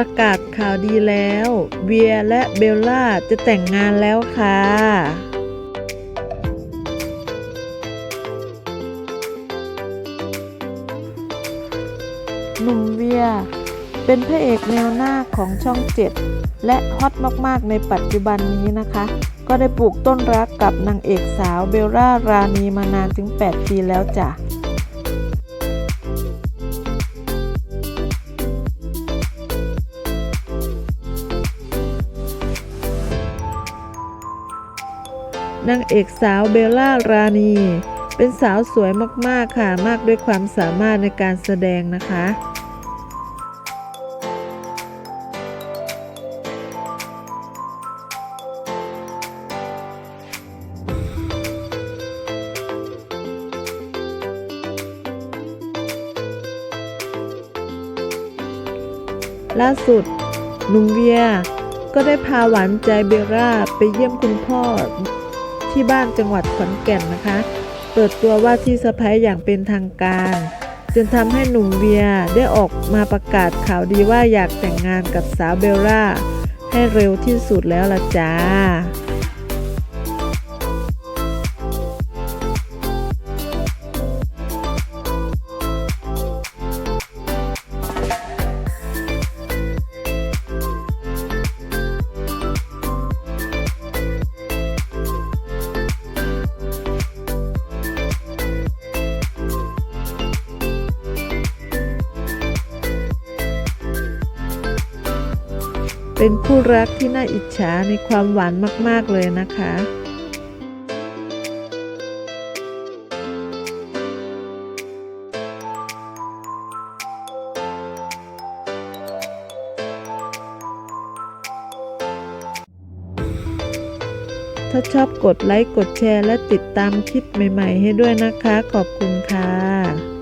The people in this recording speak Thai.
ประกาศข่าวดีแล้ว เวียและเบลล่าจะแต่งงานแล้วค่ะหนุ่มเวีย เป็นพระเอกแนวหน้าของช่องเจ็ดและฮอตมากๆในปัจจุบันนี้นะคะ ก็ได้ปลูกต้นรักกับนางเอกสาวเบลล่ารานีมานานถึง 8 ปีแล้วจ้ะ นางเอกสาวเบลล่ารานี เป็นสาวสวยมากๆค่ะ มากด้วยความสามารถในการแสดงนะคะล่าสุดหนุ่มเวีย ก็ได้พาหวานใจเบลล่าไปเยี่ยมคุณพ่อ ที่บ้านจังหวัดขอนแก่นนะคะ เปิดตัวว่าที่สะพ้ายอย่างเป็นทางการจนทำให้หนุ่มเวียได้ออกมาประกาศข่าวดีว่าอยากแต่งงานกับสาวเบลล่าให้เร็วที่สุดแล้วละจ้า เป็นคู่รักที่น่าอิจฉาในความหวานมาก ๆ เลยนะคะ ถ้าชอบกดไลค์ กดแชร์ และติดตามคลิปใหม่ ๆ ให้ด้วยนะคะ ขอบคุณค่ะ